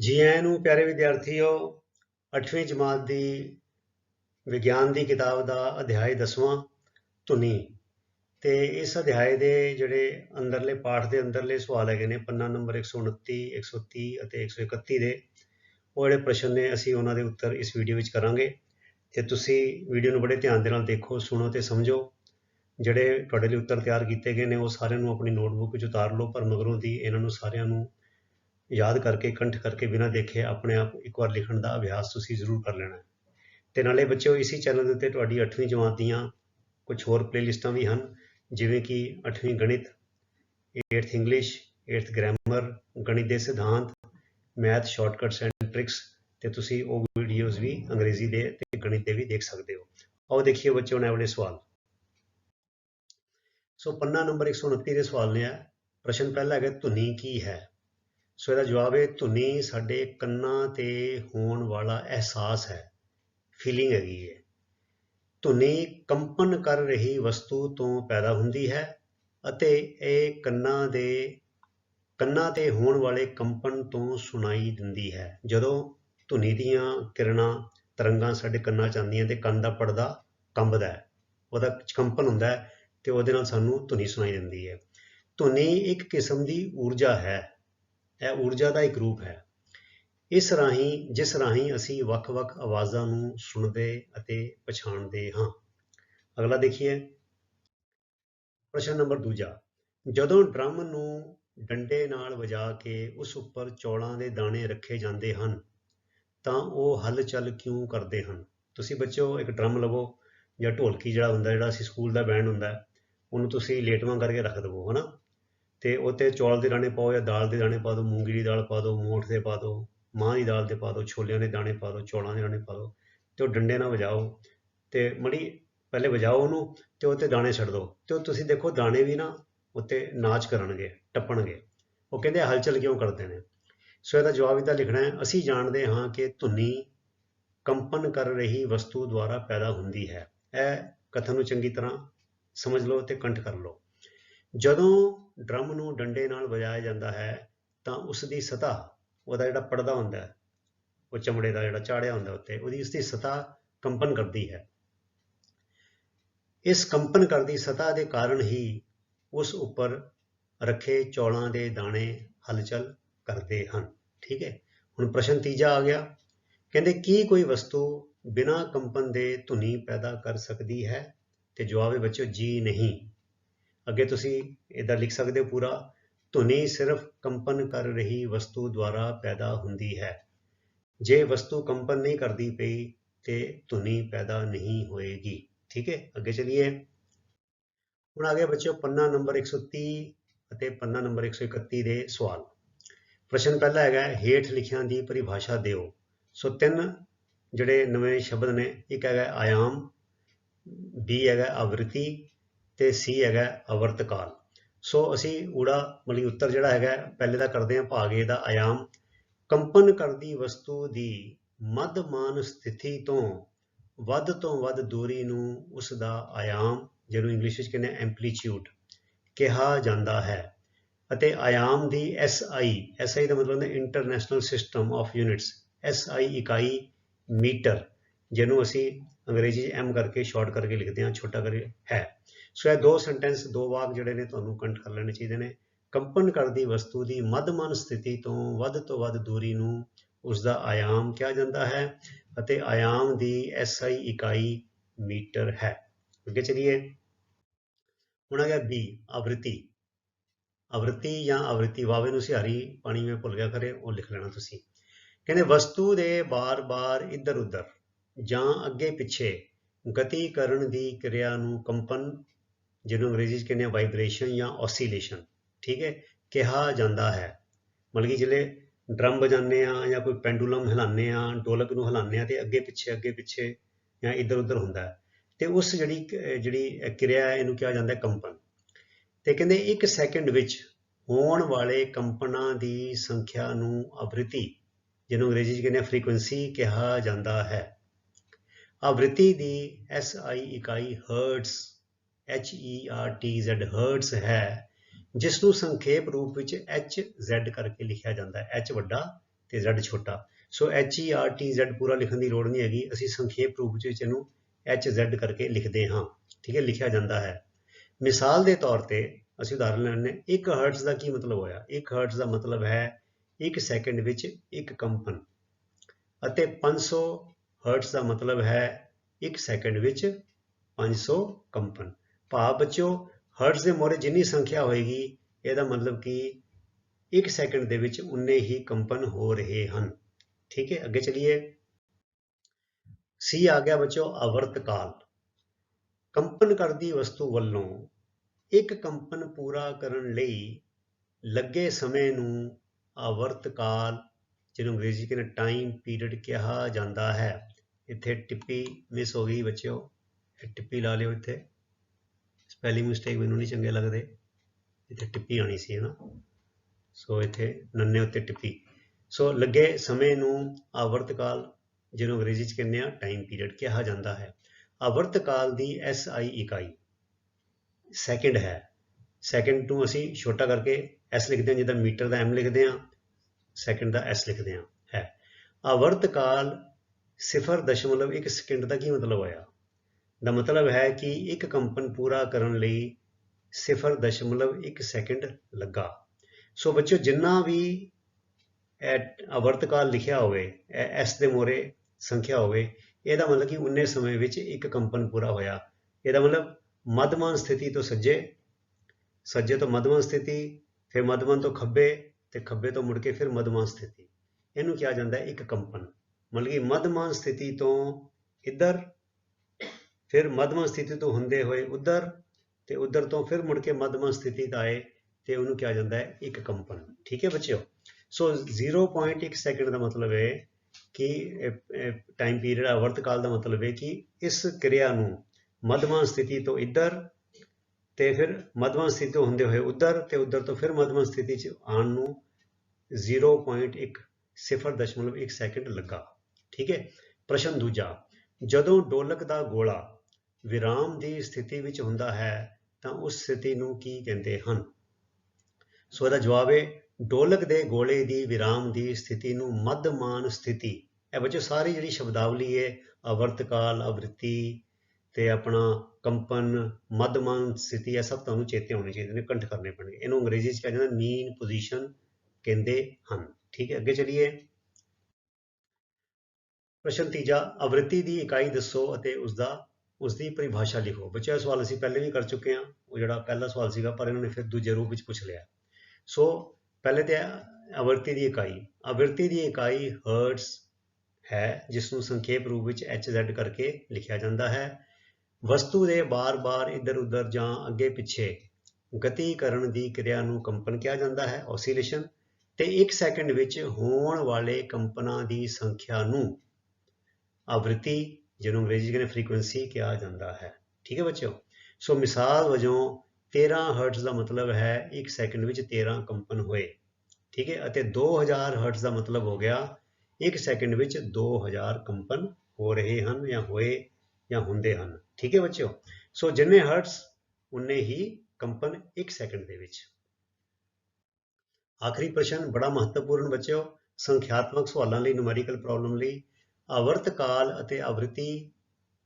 ਜੀ ਆਇਆਂ ਨੂੰ ਪਿਆਰੇ ਵਿਦਿਆਰਥੀਓ 8ਵੀਂ ਜਮਾਤ ਦੀ ਵਿਗਿਆਨ ਦੀ ਕਿਤਾਬ ਦਾ ਅਧਿਆਇ 10ਵਾਂ ਧੁਨੀ। ਤੇ ਇਸ ਅਧਿਆਇ ਦੇ ਜਿਹੜੇ ਅੰਦਰਲੇ ਪਾਠ ਦੇ ਅੰਦਰਲੇ ਸਵਾਲ ਹੈਗੇ ਨੇ, ਪੰਨਾ ਨੰਬਰ 129 130 ਅਤੇ 131 ਦੇ, ਉਹ ਜਿਹੜੇ ਪ੍ਰਸ਼ਨ ਨੇ ਅਸੀਂ ਉਹਨਾਂ ਦੇ ਉੱਤਰ ਇਸ ਵੀਡੀਓ ਵਿੱਚ ਕਰਾਂਗੇ। ਤੇ ਤੁਸੀਂ ਵੀਡੀਓ ਨੂੰ ਬੜੇ ਧਿਆਨ ਦੇ ਨਾਲ ਦੇਖੋ, ਸੁਣੋ ਤੇ ਸਮਝੋ। ਜਿਹੜੇ ਤੁਹਾਡੇ ਲਈ ਉੱਤਰ ਤਿਆਰ ਕੀਤੇ ਗਏ ਨੇ, ਉਹ ਸਾਰਿਆਂ ਨੂੰ ਆਪਣੀ ਨੋਟਬੁੱਕ ਵਿੱਚ ਉਤਾਰ ਲਓ, ਪਰ ਮਗਰੋਂ ਦੀ ਇਹਨਾਂ ਨੂੰ ਸਾਰਿਆਂ ਨੂੰ ਯਾਦ ਕਰਕੇ, ਕੰਠ ਕਰਕੇ ਬਿਨਾਂ ਦੇਖੇ ਆਪਣੇ ਆਪ ਇੱਕ ਵਾਰ ਲਿਖਣ ਦਾ ਅਭਿਆਸ ਤੁਸੀਂ ਜ਼ਰੂਰ ਕਰ ਲੈਣਾ ਹੈ। ਤੇ ਨਾਲੇ ਬੱਚਿਓ, ਇਸੇ ਚੈਨਲ ਦੇ ਉੱਤੇ ਤੁਹਾਡੀ 8ਵੀਂ ਜਮਾਤ ਦੀਆਂ ਕੁਝ ਹੋਰ ਪਲੇਲਿਸਟਾਂ ਵੀ ਹਨ, ਜਿਵੇਂ ਕਿ 8ਵੀਂ ਗਣਿਤ 8th ਇੰਗਲਿਸ਼ 8th ਗ੍ਰਾਮਰ ਗਣਿਤ ਦੇ ਸਿਧਾਂਤ ਮੈਥ ਸ਼ਾਰਟਕਟਸ ਐਂਡ ਟ੍ਰਿਕਸ ਤੇ ਤੁਸੀਂ ਉਹ ਵੀਡੀਓਜ਼ ਵੀ ਅੰਗਰੇਜ਼ੀ ਦੇ ਤੇ ਗਣਿਤ ਦੇ ਵੀ ਦੇਖ ਸਕਦੇ ਹੋ। ਆਓ ਦੇਖੀਏ ਬੱਚਿਓ ਨੇ ਵਾਲੇ ਸਵਾਲ। ਸੋ ਪੰਨਾ ਨੰਬਰ 129 ਦੇ ਸਵਾਲ ਨੇ ਆ। ਪ੍ਰਸ਼ਨ ਪਹਿਲਾ ਹੈਗਾ, ਧੁਨੀ ਕੀ ਹੈ? ਸੋ ਇਹਦਾ ਜਵਾਬ ਹੈ ਧੁਨੀ ਸਾਡੇ ਕੰਨਾਂ ਤੇ ਹੋਣ ਵਾਲਾ ਅਹਿਸਾਸ ਹੈ ਫੀਲਿੰਗ ਹੈਗੀ ਹੈ ਧੁਨੀ ਕੰਪਨ ਕਰ ਰਹੀ ਵਸਤੂ ਤੋਂ ਪੈਦਾ ਹੁੰਦੀ ਹੈ ਅਤੇ ਇਹ ਕੰਨਾਂ ਦੇ, ਕੰਨਾਂ ਤੇ ਹੋਣ ਵਾਲੇ ਕੰਪਨ ਤੋਂ ਸੁਣਾਈ ਦਿੰਦੀ ਹੈ। ਜਦੋਂ ਧੁਨੀ ਦੀਆਂ ਕਿਰਨਾਂ, ਤਰੰਗਾਂ ਸਾਡੇ ਕੰਨਾਂ 'ਚ ਆਉਂਦੀਆਂ ਤੇ ਕੰਨ ਦਾ ਪਰਦਾ ਕੰਬਦਾ ਹੈ, ਉਹਦਾ ਕੰਪਨ ਹੁੰਦਾ ਹੈ ਤੇ ਉਹਦੇ ਨਾਲ ਸਾਨੂੰ ਧੁਨੀ ਸੁਣਾਈ ਦਿੰਦੀ ਹੈ। ਧੁਨੀ ਇੱਕ ਕਿਸਮ ਦੀ ਊਰਜਾ ਹੈ। ਇਹ ਊਰਜਾ ਦਾ ਇੱਕ ਰੂਪ ਹੈ। ਇਸ ਰਾਹੀਂ, ਜਿਸ ਰਾਹੀਂ ਅਸੀਂ ਵੱਖ-ਵੱਖ ਆਵਾਜ਼ਾਂ ਨੂੰ ਸੁਣਦੇ ਅਤੇ ਪਛਾਣਦੇ ਹਾਂ। ਅਗਲਾ ਦੇਖੀਏ। ਪ੍ਰਸ਼ਨ ਨੰਬਰ ਦੂਜਾ। ਜਦੋਂ ਡਰਮ ਨੂੰ ਡੰਡੇ ਨਾਲ ਵਜਾ ਕੇ ਉਸ ਉੱਪਰ ਚੌਲਾਂ ਦੇ ਦਾਣੇ ਰੱਖੇ ਜਾਂਦੇ ਹਨ, ਤਾਂ ਉਹ ਹਲਚਲ ਕਿਉਂ ਕਰਦੇ ਹਨ? ਤੁਸੀਂ ਬੱਚੋ ਇੱਕ ਡਰਮ ਲਵੋ ਜਾਂ ਢੋਲਕੀ ਜਿਹੜਾ ਹੁੰਦਾ, ਜਿਹੜਾ ਅਸੀਂ ਸਕੂਲ ਦਾ ਬੈਂਡ ਹੁੰਦਾ, ਉਹਨੂੰ ਤੁਸੀਂ ਲੇਟਵਾਂ ਕਰਕੇ ਰੱਖ ਦਵੋ, ਹਨਾ? ਤੇ ਉੱਤੇ ਚੌਲ ਦੇ ਦਾਣੇ ਪਾਓ ਜਾਂ ਦਾਲ ਦੇ ਦਾਣੇ ਪਾ ਦਿਓ, ਮੂੰਗੀ ਦੀ ਦਾਲ ਪਾ ਦਿਓ, ਮੋਠ ਦੇ ਪਾ ਦਿਓ ਮਾਂ ਦੀ ਦਾਲ ਦੇ ਪਾ ਦਿਓ, ਛੋਲਿਆਂ ਦੇ ਦਾਣੇ ਪਾ ਦਿਓ, ਚੌਲਾਂ ਦੇ ਦਾਣੇ ਪਾ ਦਿਓ, ਤੇ ਉਹ ਡੰਡੇ ਨਾਲ ਵਜਾਓ। ਤੇ ਮੜੀ ਪਹਿਲੇ ਵਜਾਓ ਉਹਨੂੰ ਤੇ ਉੱਤੇ ਦਾਣੇ ਛੱਡ ਦਿਓ। ਤੇ ਉਹ ਤੁਸੀਂ ਦੇਖੋ ਦਾਣੇ ਵੀ ਨਾ ਉੱਤੇ ਨਾਚ ਕਰਨਗੇ, ਟੱਪਣਗੇ। ਉਹ ਕਹਿੰਦੇ ਹਲਚਲ ਕਿਉਂ ਕਰਦੇ ਨੇ? ਸੋ ਇਹਦਾ ਜਵਾਬ ਇਹਦਾ ਲਿਖਣਾ ਹੈ, ਅਸੀਂ ਜਾਣਦੇ ਹਾਂ ਕਿ ਧੁਨੀ ਕੰਪਨ ਕਰ ਰਹੀ ਵਸਤੂ ਦੁਆਰਾ ਪੈਦਾ ਹੁੰਦੀ ਹੈ। ਇਹ ਕਥਨ ਨੂੰ ਚੰਗੀ ਤਰ੍ਹਾਂ ਸਮਝ ਲਓ ਤੇ ਕੰਠ ਕਰ ਲਓ। ਜਦੋਂ ਡਰਮ ਨੂੰ ਡੰਡੇ ਨਾਲ ਵਜਾਇਆ ਜਾਂਦਾ ਹੈ, ਤਾਂ ਉਸ ਦੀ ਸਤ੍ਹਾ, ਉਹਦਾ ਜਿਹੜਾ ਪਰਦਾ ਹੁੰਦਾ ਹੈ, ਉਹ ਚਮੜੇ ਦਾ ਜਿਹੜਾ ਚਾੜਿਆ ਹੁੰਦਾ ਉੱਤੇ, ਉਹਦੀ ਉਸ ਦੀ ਸਤ੍ਹਾ ਕੰਪਨ ਕਰਦੀ ਹੈ। ਇਸ ਕੰਪਨ ਕਰਦੀ ਸਤਹ ਦੇ ਕਾਰਨ ਹੀ ਉਸ ਉੱਪਰ ਰੱਖੇ ਚੌਲਾਂ ਦੇ ਦਾਣੇ ਹਲਚਲ ਕਰਦੇ ਹਨ। ਠੀਕ ਹੈ? ਹੁਣ ਪ੍ਰਸ਼ਨ ਤੀਜਾ ਆ ਗਿਆ। ਕਹਿੰਦੇ, ਕੀ ਕੋਈ ਵਸਤੂ ਬਿਨਾਂ ਕੰਪਨ ਦੇ ਧੁਨੀ ਪੈਦਾ ਕਰ ਸਕਦੀ ਹੈ? ਤੇ ਜਵਾਬ ਹੈ ਬੱਚਿਓ, ਜੀ ਨਹੀਂ। ਅੱਗੇ ਤੁਸੀਂ ਇਹਦਾ ਲਿਖ ਸਕਦੇ ਹੋ ਪੂਰਾ, ਧੁਨੀ ਸਿਰਫ ਕੰਪਨ ਕਰ ਰਹੀ ਵਸਤੂ ਦੁਆਰਾ ਪੈਦਾ ਹੁੰਦੀ ਹੈ। ਜੇ ਵਸਤੂ ਕੰਪਨ ਨਹੀਂ ਕਰਦੀ ਪਈ, ਤੇ ਧੁਨੀ ਪੈਦਾ ਨਹੀਂ ਹੋਏਗੀ। ਠੀਕ ਹੈ, ਅੱਗੇ ਚਲਿਏ। ਹੁਣ ਆ ਗਿਆ ਬੱਚਿਓ ਪੰਨਾ ਨੰਬਰ 130 ਅਤੇ ਪੰਨਾ ਨੰਬਰ 131 ਦੇ ਸਵਾਲ। ਪ੍ਰਸ਼ਨ ਪਹਿਲਾ ਹੈਗਾ, ਹੇਠ ਲਿਖਿਆਂ ਦੀ ਪਰਿਭਾਸ਼ਾ ਦਿਓ। ਸੋ ਤਿੰਨ ਜਿਹੜੇ ਨਵੇਂ ਸ਼ਬਦ ਨੇ, ਇੱਕ ਹੈਗਾ ਆਯਾਮ, ਬੀ ਹੈਗਾ ਆਵਰਤੀ ਤੇ ਸੀ ਹੈਗਾ ਆਵਰਤਕਾਲ ਸੋ ਅਸੀਂ ਊੜਾ ਮਲੀ ਉੱਤਰ ਜਿਹੜਾ ਹੈਗਾ, ਪਹਿਲੇ ਦਾ ਕਰਦੇ ਹਾਂ ਭਾਗੇ ਦਾ ਆਯਾਮ। ਕੰਪਨ ਕਰਦੀ ਵਸਤੂ ਦੀ ਮੱਧਮਾਨ ਸਥਿਤੀ ਤੋਂ ਵੱਧ ਤੋਂ ਵੱਧ ਦੂਰੀ ਨੂੰ ਉਸ ਦਾ ਆਯਾਮ, ਜਿਹਨੂੰ ਇੰਗਲਿਸ਼ ਵਿੱਚ ਕਹਿੰਦੇ ਐਂਪਲੀਟਿਊਡ ਕਿਹਾ ਜਾਂਦਾ ਹੈ। ਅਤੇ ਆਯਾਮ ਦੀ SI SI ਦਾ ਮਤਲਬ ਹੈ international system of units SI ਇਕਾਈ ਮੀਟਰ, ਜਿਹਨੂੰ ਅਸੀਂ ਅੰਗਰੇਜ਼ੀ 'ਚ M ਕਰਕੇ ਸ਼ਾਰਟ ਕਰਕੇ ਲਿਖਦੇ ਹਾਂ, ਛੋਟਾ ਕਰਕੇ ਹੈ। ਸੋ ਇਹ ਦੋ ਸੈਂਟੈਂਸ ਦੋ ਵਾਕ ਜਿਹੜੇ ਨੇ ਤੁਹਾਨੂੰ ਕੰਟ ਕਰ ਲੈਣੇ ਚਾਹੀਦੇ ਨੇ। ਕੰਪਨ ਕਰਦੀ ਵਸਤੂ ਦੀ ਮੱਧਮਾਨ ਸਥਿਤੀ ਤੋਂ ਵੱਧ ਤੋਂ ਵੱਧ ਦੂਰੀ ਨੂੰ ਉਸ ਦਾ ਆਯਾਮ ਕਿਹਾ ਜਾਂਦਾ ਹੈ ਅਤੇ ਆਯਾਮ ਦੀ SI ਇਕਾਈ ਮੀਟਰ ਹੈ। ਅੱਗੇ ਚਲਿਏ। ਹੁਣ ਆ ਗਿਆ B, ਆਵਰਤੀ। ਆਵਰਤੀ ਜਾਂ ਆਵਰਤੀ ਵਾਵੇ ਨੂੰ ਸਿਹਾਰੀ ਪਾਣੀ ਵਿੱਚ ਭੁੱਲ ਗਿਆ ਕਰੇ ਉਹ ਲਿਖ ਲੈਣਾ ਤੁਸੀਂ। ਕਹਿੰਦੇ ਵਸਤੂ ਦੇ ਬਾਰ-ਬਾਰ ਇੱਧਰ-ਉੱਧਰ ਜਾਂ ਅੱਗੇ ਪਿੱਛੇ ਗਤੀ ਕਰਨ ਦੀ ਕਿਰਿਆ ਨੂੰ ਕੰਪਨ ਜਿਹਨੂੰ ਅੰਗਰੇਜ਼ੀ 'ਚ ਕਹਿੰਦੇ ਆ ਵਾਈਬ੍ਰੇਸ਼ਨ ਜਾਂ ਔਸੀਲੇਸ਼ਨ ਠੀਕ ਹੈ, ਕਿਹਾ ਜਾਂਦਾ ਹੈ। ਮਤਲਬ ਕਿ ਜਿਹੜੇ ਡਰਮ ਵਜਾਉਂਦੇ ਆ ਜਾਂ ਕੋਈ ਪੈਂਡੂਲਮ ਹਿਲਾਉਂਦੇ ਆ, ਢੋਲਕ ਨੂੰ ਹਿਲਾਉਂਦੇ ਆ ਤੇ ਅੱਗੇ ਪਿੱਛੇ ਅੱਗੇ ਪਿੱਛੇ ਜਾਂ ਇੱਧਰ ਉੱਧਰ ਹੁੰਦਾ ਹੈ। ਤੇ ਉਸ ਜਿਹੜੀ ਜਿਹੜੀ ਕਿਰਿਆ ਹੈ, ਇਹਨੂੰ ਕਿਹਾ ਜਾਂਦਾ ਕੰਪਨ। ਤੇ ਕਹਿੰਦੇ 1 ਸੈਕਿੰਡ ਵਿੱਚ ਹੋਣ ਵਾਲੇ ਕੰਪਨਾਂ ਦੀ ਸੰਖਿਆ ਨੂੰ ਆਵ੍ਰਿਤੀ, ਜਿਹਨੂੰ ਅੰਗਰੇਜ਼ੀ 'ਚ ਕਹਿੰਦੇ ਆ ਫ੍ਰੀਕੁਐਂਸੀ ਕਿਹਾ ਜਾਂਦਾ ਹੈ। ਆਵ੍ਰਿਤੀ ਦੀ SI ਇਕਾਈ hertz H E R T Z hertz ਹੈ ਜਿਸ ਨੂੰ ਸੰਖੇਪ ਰੂਪ ਵਿੱਚ HZ ਕਰਕੇ ਲਿਖਿਆ ਜਾਂਦਾ ਹੈ। H ਵੱਡਾ ਤੇ z ਛੋਟਾ। ਸੋ h e r t ਪੂਰਾ ਲਿਖਣ ਦੀ ਲੋੜ ਨਹੀਂ ਹੈਗੀ। ਅਸੀਂ ਸੰਖੇਪ ਰੂਪ ਵਿੱਚ ਇਹਨੂੰ h z ਕਰਕੇ ਲਿਖਦੇ ਹਾਂ। ਠੀਕ ਹੈ, ਲਿਖਿਆ ਜਾਂਦਾ ਹੈ। ਮਿਸਾਲ ਦੇ ਤੌਰ ਤੇ ਅਸੀਂ ਉਦਾਹਰਨ ਲੈਣੇ 1 ਹਰਟਸ ਦਾ ਕੀ ਮਤਲਬ ਹੋਇਆ? 1 ਹਰਟਸ ਦਾ ਮਤਲਬ ਹੈ 1 ਸੈਕਿੰਡ ਵਿੱਚ 1 ਕੰਪਨ। ਅਤੇ 500 ਹਰਟਸ ਦਾ ਮਤਲਬ ਹੈ 1 ਸੈਕਿੰਡ ਵਿੱਚ 500 ਕੰਪਨ। ਭਾਵ ਬੱਚਿਓ, ਹਰਟਜ਼ ਦੇ ਮੋਰੇ ਜਿੰਨੀ ਸੰਖਿਆ ਹੋਏਗੀ, ਇਹਦਾ ਮਤਲਬ ਕਿ 1 ਸੈਕਿੰਡ ਦੇ ਵਿੱਚ ਉਨੇ ਹੀ ਕੰਪਨ ਹੋ ਰਹੇ ਹਨ। ਠੀਕ ਹੈ, ਅੱਗੇ ਚਲਿਏ। ਸੀ ਆ ਗਿਆ ਬੱਚਿਓ, ਆਵਰਤ ਕਾਲ। ਕੰਪਨ ਕਰਦੀ ਵਸਤੂ ਵੱਲੋਂ ਇੱਕ ਕੰਪਨ ਪੂਰਾ ਕਰਨ ਲਈ ਲੱਗੇ ਸਮੇਂ ਨੂੰ ਆਵਰਤ ਕਾਲ, ਜਿਹਨੂੰ ਅੰਗਰੇਜ਼ੀ ਕਹਿੰਦੇ ਟਾਈਮ ਪੀਰੀਅਡ ਕਿਹਾ ਜਾਂਦਾ ਹੈ। ਇੱਥੇ ਟਿੱਪੀ ਮਿਸ ਹੋ ਗਈ ਬੱਚਿਓ। ਟਿੱਪੀ ਲਾ ਲਿਓ ਇੱਥੇ। ਸਪੈਲਿੰਗ ਮਿਸਟੇਕ ਮੈਨੂੰ ਨਹੀਂ ਚੰਗੇ ਲੱਗਦੇ। ਇੱਥੇ ਟਿੱਪੀ ਆਣੀ ਸੀ ਹੈ ਨਾ ਸੋ ਇੱਥੇ ਨੰਨੇ ਉੱਤੇ ਟਿੱਪੀ। ਸੋ ਲੱਗੇ ਸਮੇਂ ਨੂੰ ਆਵਰਤ ਕਾਲ ਜਿਹਨੂੰ ਅੰਗਰੇਜ਼ੀ ਚ ਕਹਿੰਦੇ ਆ ਟਾਈਮ ਪੀਰੀਅਡ ਕਿਹਾ ਜਾਂਦਾ ਹੈ। ਆਵਰਤ ਕਾਲ ਦੀ SI ਇਕਾਈ ਸੈਕਿੰਡ ਹੈ। ਸੈਕਿੰਡ ਨੂੰ ਅਸੀਂ ਛੋਟਾ ਕਰਕੇ S ਲਿਖਦੇ ਹਾਂ, ਜਿੱਦਾਂ ਮੀਟਰ ਦਾ M ਲਿਖਦੇ ਹਾਂ ਸੈਕਿੰਡ ਦਾ S ਲਿਖਦੇ ਹਾਂ, ਹੈ। ਆਵਰਤ ਕਾਲ 0.1 ਸੈਕਿੰਡ ਦਾ ਕੀ ਮਤਲਬ ਹੋਇਆ? ਦਾ ਮਤਲਬ ਹੈ ਕਿ ਇੱਕ ਕੰਪਨ ਪੂਰਾ ਕਰਨ ਲਈ 0.1 ਸੈਕਿੰਡ ਲੱਗਾ। ਸੋ ਬੱਚਿਓ, ਜਿੰਨਾ ਵੀ ਆਵਰਤ ਲਿਖਿਆ ਹੋਵੇ S ਦੇ ਮੋਰੇ ਸੰਖਿਆ ਹੋਵੇ, ਇਹਦਾ ਮਤਲਬ ਕਿ ਉਨੇ ਸਮੇਂ ਵਿੱਚ ਇੱਕ ਕੰਪਨ ਪੂਰਾ ਹੋਇਆ। ਇਹਦਾ ਮਤਲਬ ਮਧਮਾਨ ਸਥਿਤੀ ਤੋਂ ਸੱਜੇ ਸੱਜੇ ਤੋਂ ਮਧਮਾਨ ਸਥਿਤੀ, ਫਿਰ ਮਧਮਾਨ ਤੋਂ ਖੱਬੇ, ਤੇ ਖੱਬੇ ਤੋਂ ਮੁੜ ਕੇ ਫਿਰ ਮਧਮਾਨ ਸਥਿਤੀ। ਇਹਨੂੰ ਕਿਹਾ ਜਾਂਦਾ ਹੈ ਇੱਕ ਕੰਪਨ। ਮਤਲਬ ਕਿ ਮਧਮਾਨ ਸਥਿਤੀ ਤੋਂ ਇੱਧਰ ਫਿਰ ਮਧਮਾਨ ਸਥਿਤੀ ਤੋਂ ਹੁੰਦੇ ਹੋਏ ਉੱਧਰ ਤੇ ਉੱਧਰ ਤੋਂ ਫਿਰ ਮੁੜ ਕੇ ਮਧਮਾਨ ਸਥਿਤੀ ਤੇ ਆਏ ਤੇ ਉਹਨੂੰ ਕਿਹਾ ਜਾਂਦਾ ਹੈ ਇੱਕ ਕੰਪਨ। ਠੀਕ ਹੈ ਬੱਚਿਓ? ਸੋ 0.1 ਸੈਕਿੰਡ ਦਾ ਮਤਲਬ ਹੈ ਕਿ ਟਾਈਮ ਪੀਰੀਅਡ ਆਵਰਤ ਕਾਲ ਦਾ ਮਤਲਬ ਹੈ ਕਿ ਇਸ ਕਿਰਿਆ ਨੂੰ ਮਧਮਾਨ ਸਥਿਤੀ ਤੋਂ ਇੱਧਰ ਤੇ ਫਿਰ ਮਧਮਾਨ ਸਥਿਤੀ ਤੋਂ ਹੁੰਦੇ ਹੋਏ ਉੱਧਰ ਤੇ ਉੱਧਰ ਤੋਂ ਫਿਰ ਮਧਮਾਨ ਸਥਿਤੀ 'ਚ ਆਉਣ ਨੂੰ 0.1 0.1 ਸੈਕਿੰਡ ਲੱਗਾ। ਠੀਕ ਹੈ? ਪ੍ਰਸ਼ਨ ਦੂਜਾ, ਜਦੋਂ ਡੋਲਕ ਦਾ ਗੋਲਾ ਵਿਰਾਮ ਦੀ ਸਥਿਤੀ ਵਿੱਚ ਹੁੰਦਾ ਹੈ, ਤਾਂ ਉਸ ਸਥਿਤੀ ਨੂੰ ਕੀ ਕਹਿੰਦੇ ਹਨ? ਸੋ ਇਹਦਾ ਜਵਾਬ ਹੈ ਡੋਲਕ ਦੇ ਗੋਲੇ ਦੀ ਵਿਰਾਮ ਦੀ ਸਥਿਤੀ ਨੂੰ ਮੱਧਮਾਨ ਸਥਿਤੀ। ਇਹ ਬੱਚੋ ਸਾਰੀ ਜਿਹੜੀ ਸ਼ਬਦਾਵਲੀ ਹੈ ਅਵਰਤਕਾਲ ਆਵ੍ਰਿਤੀ ਤੇ ਆਪਣਾ ਕੰਪਨ, ਮੱਧਮਾਨ ਸਥਿਤੀ, ਇਹ ਸਭ ਤੁਹਾਨੂੰ ਚੇਤੇ ਹੋਣੇ ਚਾਹੀਦੇ ਨੇ, ਕੰਠ ਕਰਨੇ ਪੈਣਗੇ। ਇਹਨੂੰ ਅੰਗਰੇਜ਼ੀ 'ਚ ਕਿਹਾ ਜਾਂਦਾ ਮੀਨ ਪੋਜੀਸ਼ਨ ਕਹਿੰਦੇ ਹਨ। ਠੀਕ ਹੈ, ਅੱਗੇ ਚਲੀਏ। ਪ੍ਰਸ਼ਨ ਤੀਜਾ, ਆਵ੍ਰਿਤੀ ਦੀ ਇਕਾਈ ਦੱਸੋ ਅਤੇ ਉਸ ਦਾ ਉਸ ਦੀ ਪਰਿਭਾਸ਼ਾ ਲਿਖੋ। ਬੱਚਿਓ ਇਹ ਸਵਾਲ ਅਸੀਂ ਪਹਿਲੇ ਵੀ ਕਰ ਚੁੱਕੇ ਹਾਂ। ਉਹ ਜਿਹੜਾ ਪਹਿਲਾ ਸਵਾਲ ਸੀਗਾ, ਪਰ ਇਹਨਾਂ ਨੇ ਫਿਰ ਦੂਜੇ ਰੂਪ ਵਿੱਚ ਪੁੱਛ ਲਿਆ। ਸੋ ਪਹਿਲੇ ਤੇ ਆਵਰਤੀ ਦੀ ਇਕਾਈ। ਆਵਰਤੀ ਦੀ ਇਕਾਈ ਹਰਟਜ਼ ਹੈ, ਜਿਸ ਨੂੰ ਸੰਖੇਪ ਰੂਪ ਵਿੱਚ HZ ਕਰਕੇ ਲਿਖਿਆ ਜਾਂਦਾ ਹੈ। ਵਸਤੂ ਦੇ ਬਾਰ-ਬਾਰ ਇੱਧਰ-ਉੱਧਰ ਜਾਂ ਅੱਗੇ-ਪਿੱਛੇ ਗਤੀ ਕਰਨ ਦੀ ਕਿਰਿਆ ਨੂੰ ਕੰਪਨ ਕਿਹਾ ਜਾਂਦਾ ਹੈ ਔਸੀਲੇਸ਼ਨ ਤੇ 1 ਸੈਕਿੰਡ ਵਿੱਚ ਹੋਣ ਵਾਲੇ ਕੰਪਨਾਂ ਦੀ ਸੰਖਿਆ ਨੂੰ ਆਵਰਤੀ ਜਿਹਨੂੰ ਅੰਗਰੇਜ਼ੀ ਕਹਿੰਦੇ ਫ੍ਰੀਕੁਐਂਸੀ ਕਿਹਾ ਜਾਂਦਾ ਹੈ। ਠੀਕ ਹੈ ਬੱਚਿਓ? ਸੋ ਮਿਸਾਲ ਵਜੋਂ 13 ਹਰਟਜ਼ ਦਾ ਮਤਲਬ ਹੈ 1 ਸੈਕਿੰਡ ਵਿੱਚ 13 ਕੰਪਨ ਹੋਏ। ਠੀਕ ਹੈ? ਅਤੇ 2000 ਹਰਟਜ਼ ਦਾ ਮਤਲਬ ਹੋ ਗਿਆ 1 ਸੈਕਿੰਡ ਵਿੱਚ 2000 ਕੰਪਨ ਹੋ ਰਹੇ ਹਨ ਜਾਂ ਹੋਏ ਜਾਂ ਹੁੰਦੇ ਹਨ। ਠੀਕ ਹੈ ਬੱਚਿਓ? ਸੋ ਜਿੰਨੇ ਹਰਟਜ਼ ਉਨੇ ਹੀ ਕੰਪਨ 1 ਸੈਕਿੰਡ ਦੇ ਵਿੱਚ। ਆਖਰੀ ਪ੍ਰਸ਼ਨ ਬੜਾ ਮਹੱਤਵਪੂਰਨ ਬੱਚਿਓ, ਸੰਖਿਆਤਮਕ ਸਵਾਲਾਂ ਲਈ ਨੂਮੈਰੀਕਲ ਪ੍ਰੋਬਲਮ ਲਈ ਆਵਰਤ ਕਾਲ ਅਤੇ ਆਵ੍ਰਿਤੀ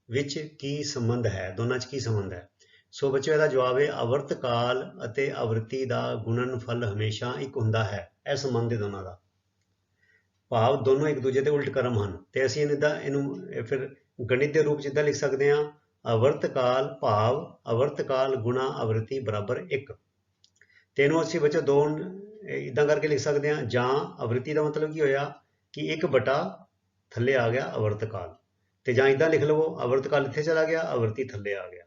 ਵਿੱਚ ਕੀ ਸੰਬੰਧ ਹੈ? ਦੋਨਾਂ 'ਚ ਕੀ ਸੰਬੰਧ ਹੈ? ਸੋ ਬੱਚਿਓ, ਇਹਦਾ ਜਵਾਬ ਹੈ, ਆਵਰਤ ਕਾਲ ਅਤੇ ਆਵ੍ਰਿਤੀ ਦਾ ਗੁਣਨਫਲ ਹਮੇਸ਼ਾ ਇੱਕ ਹੁੰਦਾ ਹੈ। ਇਹ ਸੰਬੰਧ ਹੈ ਦੋਨਾਂ ਦਾ। ਭਾਵ ਦੋਨੋਂ ਇੱਕ ਦੂਜੇ ਦੇ ਉਲਟ ਕਰਮ ਹਨ। ਤੇ ਅਸੀਂ ਇਹਦਾ ਇਹਨੂੰ ਫਿਰ ਗਣਿਤ ਦੇ ਰੂਪ 'ਚ ਇਦਾਂ ਲਿਖ ਸਕਦੇ ਹਾਂ, ਆਵਰਤ ਕਾਲ ਭਾਵ, ਆਵਰਤ ਕਾਲ ਗੁਣਾ ਆਵ੍ਰਿਤੀ ਬਰਾਬਰ 1 ਤੇ ਇਹਨੂੰ ਅਸੀਂ ਬੱਚੋ ਦੋ ਇਦਾਂ ਕਰਕੇ ਲਿਖ ਸਕਦੇ ਹਾਂ, ਜਾਂ ਆਵ੍ਰਿਤੀ ਦਾ ਮਤਲਬ ਕੀ ਹੋਇਆ ਕਿ 1 ਬਟਾ ਥੱਲੇ ਆ ਗਿਆ ਅਵਰਤ ਕਾਲ ਤੇ ਜਾਂ ਇਦਾਂ ਲਿਖ ਲਵੋ ਆਵਰਤ ਕਾਲ ਇੱਥੇ ਚਲਾ ਗਿਆ ਅਵਰਤੀ ਥੱਲੇ ਆ ਗਿਆ।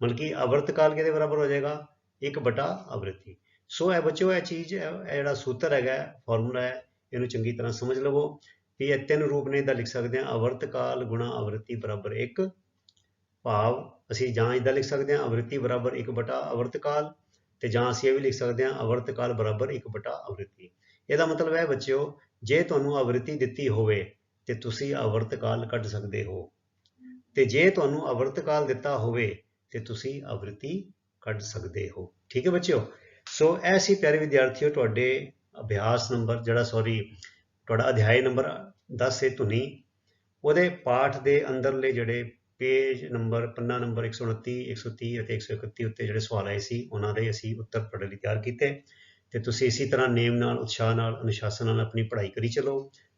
ਮਤਲਬ ਕਿ ਅਵਰਤ ਕਾਲ ਕਿਹਦੇ ਬਰਾਬਰ ਹੋ ਜਾਏਗਾ? 1 ਬਟਾ ਅਵਰਤੀ ਸੋ ਇਹ ਬੱਚਿਓ, ਇਹ ਚੀਜ਼, ਇਹ ਜਿਹੜਾ ਸੂਤਰ ਹੈਗਾ, ਫਾਰਮੂਲਾ ਹੈ, ਇਹਨੂੰ ਚੰਗੀ ਤਰ੍ਹਾਂ ਸਮਝ ਲਵੋ ਵੀ ਇਹ ਤਿੰਨ ਰੂਪ ਨੇ ਇਹਦਾ ਲਿਖ ਸਕਦੇ ਹਾਂ। ਅਵਰਤ ਕਾਲ ਗੁਣਾ ਅਵਰਤੀ ਬਰਾਬਰ 1 ਭਾਵ, ਅਸੀਂ ਜਾਂ ਇਦਾਂ ਲਿਖ ਸਕਦੇ ਹਾਂ ਅਵਰਤੀ ਬਰਾਬਰ 1 ਬਟਾ ਅਵਰਤ ਕਾਲ ਤੇ ਜਾਂ ਅਸੀਂ ਇਹ ਵੀ ਲਿਖ ਸਕਦੇ ਹਾਂ ਅਵਰਤ ਕਾਲ ਬਰਾਬਰ 1 ਬਟਾ ਅਵਰਤੀ ਇਹਦਾ ਮਤਲਬ ਹੈ ਬੱਚਿਓ, ਜੇ ਤੁਹਾਨੂੰ ਆਵ੍ਰਿਤੀ ਦਿੱਤੀ ਹੋਵੇ ਤੇ ਤੁਸੀਂ ਅਵਰਤ ਕਾਲ ਕੱਢ ਸਕਦੇ ਹੋ। ਤੇ ਜੇ ਤੁਹਾਨੂੰ ਅਵਰਤ ਕਾਲ ਦਿੱਤਾ ਹੋਵੇ, ਤੇ ਤੁਸੀਂ ਅਵਰਤੀ ਕੱਢ ਸਕਦੇ ਹੋ। ਠੀਕ ਹੈ ਬੱਚਿਓ? ਸੋ ਇਹ ਸੀ ਪਿਆਰੇ ਵਿਦਿਆਰਥੀਓ, ਤੁਹਾਡੇ ਅਭਿਆਸ ਨੰਬਰ ਜਿਹੜਾ ਸੌਰੀ ਤੁਹਾਡਾ ਅਧਿਆਇ ਨੰਬਰ 10 ਹੈ ਧੁਨੀ। ਉਹਦੇ ਪਾਠ ਦੇ ਅੰਦਰਲੇ ਜਿਹੜੇ ਪੇਜ ਨੰਬਰ, ਪੰਨਾ ਨੰਬਰ 129 130 ਅਤੇ 131 ਉੱਤੇ ਜਿਹੜੇ ਸਵਾਲ ਆਏ ਸੀ, ਉਹਨਾਂ ਦੇ ਅਸੀਂ ਉੱਤਰ ਤੁਹਾਡੇ ਲਈ ਤਿਆਰ ਕੀਤੇ। ਤੇ ਤੁਸੀਂ ਇਸੇ ਤਰ੍ਹਾਂ ਨੇਮ ਨਾਲ, ਉਤਸ਼ਾਹ ਨਾਲ, ਅਨੁਸ਼ਾਸਨ ਨਾਲ ਆਪਣੀ ਪੜ੍ਹਾਈ ਕਰੀ ਚਲੋ।